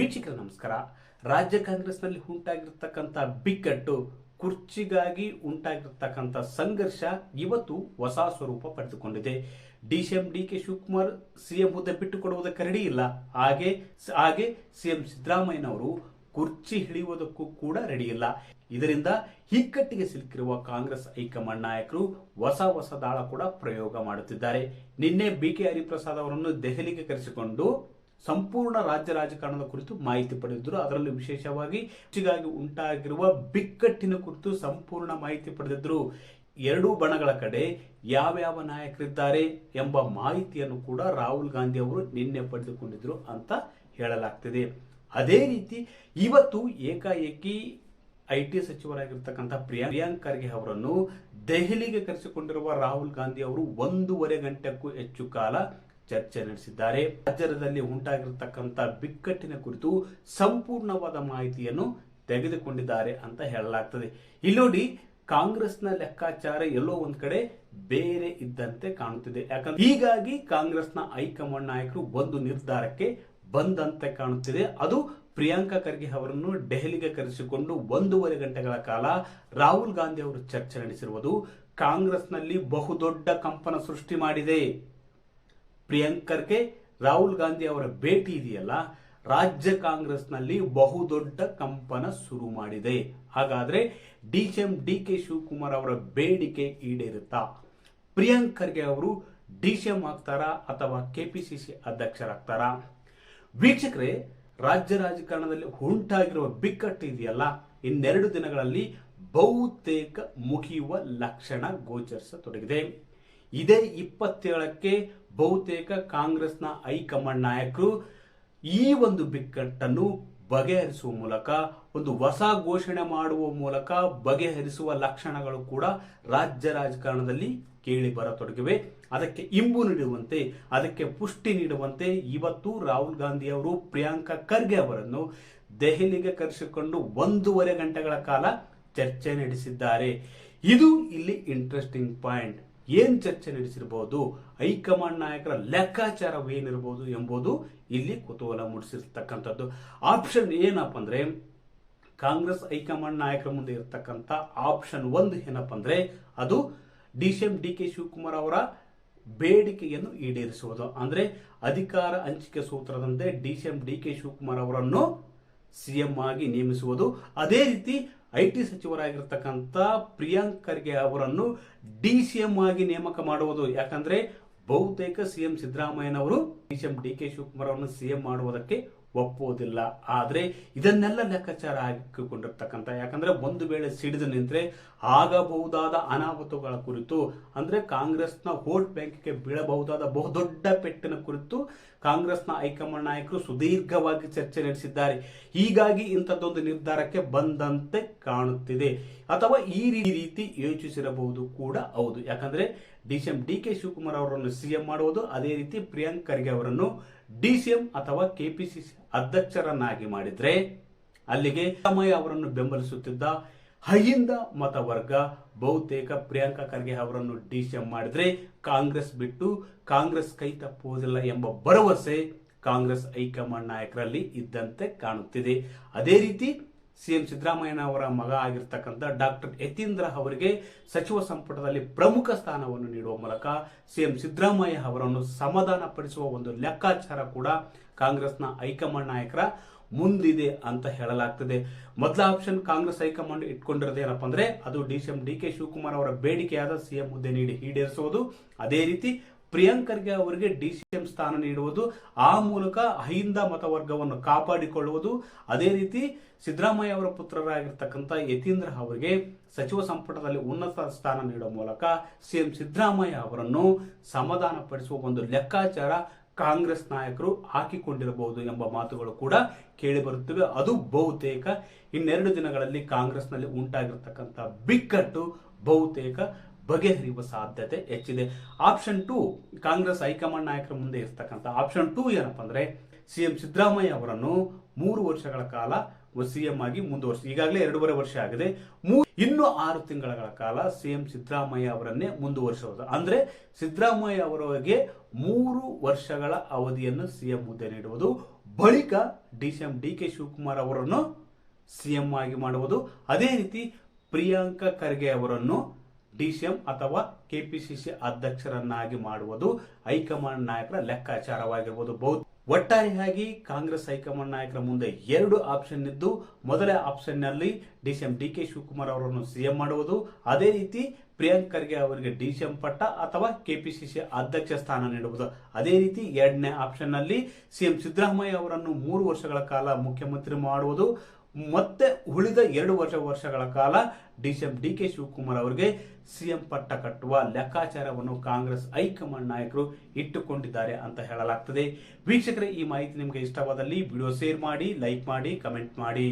ವೀಕ್ಷಕರ, ನಮಸ್ಕಾರ. ರಾಜ್ಯ ಕಾಂಗ್ರೆಸ್ನಲ್ಲಿ ಉಂಟಾಗಿರ್ತಕ್ಕಂಥ ಬಿಕ್ಕಟ್ಟು, ಕುರ್ಚಿಗಾಗಿ ಉಂಟಾಗಿರ್ತಕ್ಕಂಥ ಸಂಘರ್ಷ ಇವತ್ತು ಹೊಸ ಸ್ವರೂಪ ಪಡೆದುಕೊಂಡಿದೆ. D CM D K Shivakumar CM ಹುದ್ದೆ ಬಿಟ್ಟು ಕೊಡುವುದಕ್ಕೆ ರೆಡಿ ಇಲ್ಲ. ಹಾಗೆ ಹಾಗೆ ಸಿಎಂ ಸಿದ್ದರಾಮಯ್ಯನವರು ಕುರ್ಚಿ ಹಿಡಿಯುವುದಕ್ಕೂ ಕೂಡ ರೆಡಿ ಇಲ್ಲ. ಇದರಿಂದ ಹಿಕ್ಕಟ್ಟಿಗೆ ಸಿಲುಕಿರುವ ಕಾಂಗ್ರೆಸ್ ಹೈಕಮಾಂಡ್ ನಾಯಕರು ಹೊಸ ಹೊಸ ದಾಳ ಕೂಡ ಪ್ರಯೋಗ ಮಾಡುತ್ತಿದ್ದಾರೆ. ನಿನ್ನೆ ಬಿ ಕೆ ಹರಿಪ್ರಸಾದ್ ಅವರನ್ನು ದೆಹಲಿಗೆ ಕರೆಸಿಕೊಂಡು ಸಂಪೂರ್ಣ ರಾಜ್ಯ ರಾಜಕಾರಣದ ಕುರಿತು ಮಾಹಿತಿ ಪಡೆದಿದ್ದರು. ಅದರಲ್ಲೂ ವಿಶೇಷವಾಗಿ ಹೆಚ್ಚಿಗಾಗಿ ಉಂಟಾಗಿರುವ ಬಿಕ್ಕಟ್ಟಿನ ಕುರಿತು ಸಂಪೂರ್ಣ ಮಾಹಿತಿ ಪಡೆದಿದ್ದರು. ಎರಡೂ ಬಣಗಳ ಕಡೆ ಯಾವ್ಯಾವ ನಾಯಕರಿದ್ದಾರೆ ಎಂಬ ಮಾಹಿತಿಯನ್ನು ಕೂಡ ರಾಹುಲ್ ಗಾಂಧಿ ಅವರು ನಿನ್ನೆ ಪಡೆದುಕೊಂಡಿದ್ರು ಅಂತ ಹೇಳಲಾಗ್ತಿದೆ. ಅದೇ ರೀತಿ ಇವತ್ತು ಏಕಾಏಕಿ ಐ ಟಿ ಸಚಿವರಾಗಿರ್ತಕ್ಕಂಥ ಪ್ರಿಯಾಂಕ್ ಖರ್ಗೆ ಅವರನ್ನು ದೆಹಲಿಗೆ ಕರೆಸಿಕೊಂಡಿರುವ ರಾಹುಲ್ ಗಾಂಧಿ ಅವರು ಒಂದೂವರೆ ಗಂಟೆಗೂ ಹೆಚ್ಚು ಕಾಲ ಚರ್ಚೆ ನಡೆಸಿದ್ದಾರೆ. ರಾಜ್ಯದಲ್ಲಿ ಉಂಟಾಗಿರತಕ್ಕಂಥ ಬಿಕ್ಕಟ್ಟಿನ ಕುರಿತು ಸಂಪೂರ್ಣವಾದ ಮಾಹಿತಿಯನ್ನು ತೆಗೆದುಕೊಂಡಿದ್ದಾರೆ ಅಂತ ಹೇಳಲಾಗ್ತದೆ. ಇಲ್ಲಿ ನೋಡಿ, ಕಾಂಗ್ರೆಸ್ನ ಲೆಕ್ಕಾಚಾರ ಎಲ್ಲೋ ಒಂದ್ ಕಡೆ ಬೇರೆ ಇದ್ದಂತೆ ಕಾಣುತ್ತಿದೆ. ಯಾಕಂದ್ರೆ ಹೀಗಾಗಿ ಕಾಂಗ್ರೆಸ್ನ ಹೈಕಮಾಂಡ್ ನಾಯಕರು ಒಂದು ನಿರ್ಧಾರಕ್ಕೆ ಬಂದಂತೆ ಕಾಣುತ್ತಿದೆ. ಅದು ಪ್ರಿಯಾಂಕಾ ಖರ್ಗೆ ಅವರನ್ನು ದೆಹಲಿಗೆ ಕರೆಸಿಕೊಂಡು ಒಂದೂವರೆ ಗಂಟೆಗಳ ಕಾಲ ರಾಹುಲ್ ಗಾಂಧಿ ಅವರು ಚರ್ಚೆ ನಡೆಸಿರುವುದು ಕಾಂಗ್ರೆಸ್ನಲ್ಲಿ ಬಹುದೊಡ್ಡ ಕಂಪನ ಸೃಷ್ಟಿ ಮಾಡಿದೆ. ಪ್ರಿಯಾಂಕರ್ಗೆ ರಾಹುಲ್ ಗಾಂಧಿ ಅವರ ಭೇಟಿ ಇದೆಯಲ್ಲ, ರಾಜ್ಯ ಕಾಂಗ್ರೆಸ್ನಲ್ಲಿ ಬಹುದೊಡ್ಡ ಕಂಪನ ಶುರು ಮಾಡಿದೆ. ಹಾಗಾದ್ರೆ ಡಿಸಿಎಂ ಡಿ ಕೆ ಶಿವಕುಮಾರ್ ಅವರ ಬೇಡಿಕೆ ಈಡೇರುತ್ತಾ? ಪ್ರಿಯಾಂಕ್ ಖರ್ಗೆ ಅವರು ಡಿಸಿಎಂ ಆಗ್ತಾರಾ ಅಥವಾ ಕೆಪಿಸಿಸಿ ಅಧ್ಯಕ್ಷರಾಗ್ತಾರಾ? ವೀಕ್ಷಕರೇ, ರಾಜ್ಯ ರಾಜಕಾರಣದಲ್ಲಿ ಉಂಟಾಗಿರುವ ಬಿಕ್ಕಟ್ಟು ಇದೆಯಲ್ಲ, ಇನ್ನೆರಡು ದಿನಗಳಲ್ಲಿ ಬಹುತೇಕ ಮುಗಿಯುವ ಲಕ್ಷಣ ಗೋಚರಿಸತೊಡಗಿದೆ. ಇದೇ ಇಪ್ಪತ್ತೇಳಕ್ಕೆ ಬಹುತೇಕ ಕಾಂಗ್ರೆಸ್ನ ಹೈಕಮಾಂಡ್ ನಾಯಕರು ಈ ಒಂದು ಬಿಕ್ಕಟ್ಟನ್ನು ಬಗೆಹರಿಸುವ ಮೂಲಕ, ಒಂದು ಹೊಸ ಘೋಷಣೆ ಮಾಡುವ ಮೂಲಕ ಬಗೆಹರಿಸುವ ಲಕ್ಷಣಗಳು ಕೂಡ ರಾಜ್ಯ ರಾಜಕಾರಣದಲ್ಲಿ ಕೇಳಿ ಬರತೊಡಗಿವೆ. ಅದಕ್ಕೆ ಇಂಬು ನೀಡುವಂತೆ, ಅದಕ್ಕೆ ಪುಷ್ಟಿ ನೀಡುವಂತೆ ಇವತ್ತು ರಾಹುಲ್ ಗಾಂಧಿ ಅವರು ಪ್ರಿಯಾಂಕಾ ಖರ್ಗೆ ಅವರನ್ನು ದೆಹಲಿಗೆ ಕರೆಸಿಕೊಂಡು ಒಂದೂವರೆ ಗಂಟೆಗಳ ಕಾಲ ಚರ್ಚೆ ನಡೆಸಿದ್ದಾರೆ. ಇದು ಇಲ್ಲಿ ಇಂಟ್ರೆಸ್ಟಿಂಗ್ ಪಾಯಿಂಟ್ ಏನ್ ಚರ್ಚೆ ನಡೆಸಿರಬಹುದು ಹೈಕಮಾಂಡ್ ನಾಯಕರ ಲೆಕ್ಕಾಚಾರವೇನಿರ್ಬೋದು ಎಂಬುದು ಇಲ್ಲಿ ಕುತೂಹಲ ಮೂಡಿಸಿರ್ತಕ್ಕಂಥದ್ದು. ಆಪ್ಷನ್ ಏನಪ್ಪ ಅಂದರೆ, ಕಾಂಗ್ರೆಸ್ ಹೈಕಮಾಂಡ್ ನಾಯಕರ ಮುಂದೆ ಇರತಕ್ಕಂಥ ಆಪ್ಷನ್ ಒಂದು ಏನಪ್ಪ ಅಂದರೆ, ಅದು D C M D K Shivakumar ಅವರ ಬೇಡಿಕೆಯನ್ನು ಈಡೇರಿಸುವುದು. ಅಂದ್ರೆ ಅಧಿಕಾರ ಹಂಚಿಕೆ ಸೂತ್ರದಂತೆ D C M D K Shivakumar ಅವರನ್ನು ಸಿಎಂ ಆಗಿ ನೇಮಿಸುವುದು. ಅದೇ ರೀತಿ ಐ ಟಿ ಸಚಿವರಾಗಿರ್ತಕ್ಕಂಥ ಪ್ರಿಯಾಂಕ್ ಖರ್ಗೆ ಅವರನ್ನು ಡಿ ಸಿ ಎಂ ಆಗಿ ನೇಮಕ ಮಾಡುವುದು. ಯಾಕಂದ್ರೆ ಬಹುತೇಕ ಸಿಎಂ ಸಿದ್ದರಾಮಯ್ಯನವರು D C M D K Shivakumar ಅವರನ್ನು ಸಿಎಂ ಮಾಡುವುದಕ್ಕೆ ಒಪ್ಪುವುದಿಲ್ಲ. ಆದರೆ ಇದನ್ನೆಲ್ಲ ಲೆಕ್ಕಾಚಾರ ಹಾಕಿಕೊಂಡಿರ್ತಕ್ಕಂಥ, ಯಾಕಂದರೆ ಒಂದು ವೇಳೆ ಸಿಡಿದು ನಿಂತರೆ ಆಗಬಹುದಾದ ಅನಾಹುತಗಳ ಕುರಿತು, ಅಂದರೆ ಕಾಂಗ್ರೆಸ್ನ ವೋಟ್ ಬ್ಯಾಂಕಿಗೆ ಬೀಳಬಹುದಾದ ಬಹುದೊಡ್ಡ ಪೆಟ್ಟಿನ ಕುರಿತು ಕಾಂಗ್ರೆಸ್ನ ಹೈಕಮಾಂಡ್ ನಾಯಕರು ಸುದೀರ್ಘವಾಗಿ ಚರ್ಚೆ ನಡೆಸಿದ್ದಾರೆ. ಹೀಗಾಗಿ ಇಂಥದ್ದೊಂದು ನಿರ್ಧಾರಕ್ಕೆ ಬಂದಂತೆ ಕಾಣುತ್ತಿದೆ. ಅಥವಾ ಈ ರೀತಿ ಯೋಚಿಸಿರಬಹುದು ಕೂಡ ಹೌದು. ಯಾಕಂದ್ರೆ D C M D K Shivakumar ಅವರನ್ನು ಸಿಎಂ ಮಾಡುವುದು, ಅದೇ ರೀತಿ ಪ್ರಿಯಾಂಕ್ ಖರ್ಗೆ ಅವರನ್ನು ಡಿಸಿಎಂ ಅಥವಾ ಕೆಪಿಸಿಸಿ ಅಧ್ಯಕ್ಷರನ್ನಾಗಿ ಮಾಡಿದರೆ ಅಲ್ಲಿಗೆ ಸಮಯ ಅವರನ್ನು ಬೆಂಬಲಿಸುತ್ತಿದ್ದ ಹೈಂದ ಮತವರ್ಗ ಬಹುತೇಕ ಪ್ರಿಯಾಂಕಾ ಖರ್ಗೆ ಅವರನ್ನು ಡಿಸಿಎಂ ಮಾಡಿದರೆ ಕಾಂಗ್ರೆಸ್ ಬಿಟ್ಟು ಕಾಂಗ್ರೆಸ್ ಕೈ ತಪ್ಪುವುದಿಲ್ಲ ಎಂಬ ಭರವಸೆ ಕಾಂಗ್ರೆಸ್ ಹೈಕಮಾಂಡ್ ನಾಯಕರಲ್ಲಿ ಇದ್ದಂತೆ ಕಾಣುತ್ತಿದೆ. ಅದೇ ರೀತಿ ಸಿಎಂ ಎಂ ಅವರ ಮಗ ಆಗಿರ್ತಕ್ಕಂಥ ಡಾಕ್ಟರ್ ಯತೀಂದ್ರ ಅವರಿಗೆ ಸಚಿವ ಸಂಪುಟದಲ್ಲಿ ಪ್ರಮುಖ ಸ್ಥಾನವನ್ನು ನೀಡುವ ಮೂಲಕ ಸಿ ಎಂ ಸಿದ್ದರಾಮಯ್ಯ ಅವರನ್ನು ಸಮಾಧಾನ ಪಡಿಸುವ ಒಂದು ಲೆಕ್ಕಾಚಾರ ಕೂಡ ಕಾಂಗ್ರೆಸ್ನ ಹೈಕಮಾಂಡ್ ನಾಯಕರ ಮುಂದಿದೆ ಅಂತ ಹೇಳಲಾಗ್ತದೆ. ಮೊದಲ ಆಪ್ಷನ್ ಕಾಂಗ್ರೆಸ್ ಹೈಕಮಾಂಡ್ ಇಟ್ಕೊಂಡಿರೋದು ಏನಪ್ಪ ಅಂದ್ರೆ ಅದು D C M D K Shivakumar ಅವರ ಬೇಡಿಕೆಯಾದ ಸಿಎಂ ಹುದ್ದೆ ನೀಡಿ ಈಡೇರಿಸುವುದು. ಅದೇ ರೀತಿ ಪ್ರಿಯಾಂಕ್ ಡಿ ಅವರಿಗೆ ಎಂ ಸ್ಥಾನ ನೀಡುವುದು, ಆ ಮೂಲಕ ಅಹಿಂದ ಮತವರ್ಗವನ್ನು ಕಾಪಾಡಿಕೊಳ್ಳುವುದು, ಅದೇ ರೀತಿ ಸಿದ್ದರಾಮಯ್ಯ ಅವರ ಪುತ್ರರಾಗಿರ್ತಕ್ಕಂಥ ಯತೀಂದ್ರ ಅವರಿಗೆ ಸಚಿವ ಸಂಪುಟದಲ್ಲಿ ಉನ್ನತ ಸ್ಥಾನ ನೀಡುವ ಮೂಲಕ ಸಿಎಂ ಸಿದ್ದರಾಮಯ್ಯ ಅವರನ್ನು ಸಮಾಧಾನಪಡಿಸುವ ಒಂದು ಲೆಕ್ಕಾಚಾರ ಕಾಂಗ್ರೆಸ್ ನಾಯಕರು ಹಾಕಿಕೊಂಡಿರಬಹುದು ಎಂಬ ಮಾತುಗಳು ಕೂಡ ಕೇಳಿ ಬರುತ್ತವೆ ಅದು ಬಹುತೇಕ ಇನ್ನೆರಡು ದಿನಗಳಲ್ಲಿ ಕಾಂಗ್ರೆಸ್ನಲ್ಲಿ ಉಂಟಾಗಿರ್ತಕ್ಕಂಥ ಬಿಕ್ಕಟ್ಟು ಬಹುತೇಕ ಬಗೆಹರಿಯುವ ಸಾಧ್ಯತೆ ಹೆಚ್ಚಿದೆ. ಆಪ್ಷನ್ ಟೂ ಕಾಂಗ್ರೆಸ್ ಹೈಕಮಾಂಡ್ ನಾಯಕರ ಮುಂದೆ ಇರ್ತಕ್ಕಂಥ ಆಪ್ಷನ್ ಟು ಏನಪ್ಪ ಅಂದ್ರೆ ಸಿಎಂ ಸಿದ್ದರಾಮಯ್ಯ ಅವರನ್ನು ಮೂರು ವರ್ಷಗಳ ಕಾಲ ಸಿಎಂ ಆಗಿ ಮುಂದುವರಿಸಿ, ಈಗಾಗಲೇ ಎರಡೂವರೆ ವರ್ಷ ಆಗಿದೆ. ಇನ್ನು ಆರು ತಿಂಗಳ ಕಾಲ ಸಿಎಂ ಸಿದ್ದರಾಮಯ್ಯ ಅವರನ್ನೇ ಮುಂದುವರಿಸುವುದು ಅಂದ್ರೆ ಸಿದ್ದರಾಮಯ್ಯ ಅವರಿಗೆ ಮೂರು ವರ್ಷಗಳ ಅವಧಿಯನ್ನು ಸಿಎಂ ಹುದ್ದೆ ನೀಡುವುದು. ಬಳಿಕ D C M D K Shivakumar ಅವರನ್ನು ಸಿಎಂ ಆಗಿ ಮಾಡುವುದು. ಅದೇ ರೀತಿ ಪ್ರಿಯಾಂಕಾ ಖರ್ಗೆ ಅವರನ್ನು ಡಿಸಿಎಂ ಅಥವಾ ಕೆಪಿಸಿಸಿ ಅಧ್ಯಕ್ಷರನ್ನಾಗಿ ಮಾಡುವುದು ಹೈಕಮಾಂಡ್ ನಾಯಕರ ಲೆಕ್ಕಾಚಾರವಾಗಿರಬಹುದು ಬಹು ಒಟ್ಟಾರೆಯಾಗಿ ಕಾಂಗ್ರೆಸ್ ಹೈಕಮಾಂಡ್ ನಾಯಕರ ಮುಂದೆ ಎರಡು ಆಪ್ಷನ್ ಇದ್ದು, ಮೊದಲೇ ಆಪ್ಷನ್ನಲ್ಲಿ ಡಿಸಿಎಂ ಡಿ ಕೆ ಶಿವಕುಮಾರ್ ಅವರನ್ನು ಸಿಎಂ ಮಾಡುವುದು, ಅದೇ ರೀತಿ ಪ್ರಿಯಾಂಕ್ ಖರ್ಗೆ ಅವರಿಗೆ ಡಿಸಿಎಂ ಪಟ್ಟ ಅಥವಾ ಕೆಪಿಸಿಸಿ ಅಧ್ಯಕ್ಷ ಸ್ಥಾನ ನೀಡುವುದು. ಅದೇ ರೀತಿ ಎರಡನೇ ಆಪ್ಷನ್ನಲ್ಲಿ ಸಿಎಂ ಸಿದ್ದರಾಮಯ್ಯ ಅವರನ್ನು ಮೂರು ವರ್ಷಗಳ ಕಾಲ ಮುಖ್ಯಮಂತ್ರಿ ಮಾಡುವುದು ಮತ್ತೆ ಉಳಿದ ಎರಡು ವರ್ಷ ವರ್ಷಗಳ ಕಾಲ D C M D K Shivakumar ಅವರಿಗೆ ಸಿಎಂ ಪಟ್ಟ ಕಟ್ಟುವ ಲೆಕ್ಕಾಚಾರವನ್ನು ಕಾಂಗ್ರೆಸ್ ಹೈಕಮಾಂಡ್ ನಾಯಕರು ಇಟ್ಟುಕೊಂಡಿದ್ದಾರೆ ಅಂತ ಹೇಳಲಾಗ್ತದೆ. ವೀಕ್ಷಕರೇ, ಈ ಮಾಹಿತಿ ನಿಮಗೆ ಇಷ್ಟವಾದಲ್ಲಿ ವಿಡಿಯೋ ಶೇರ್ ಮಾಡಿ, ಲೈಕ್ ಮಾಡಿ, ಕಮೆಂಟ್ ಮಾಡಿ.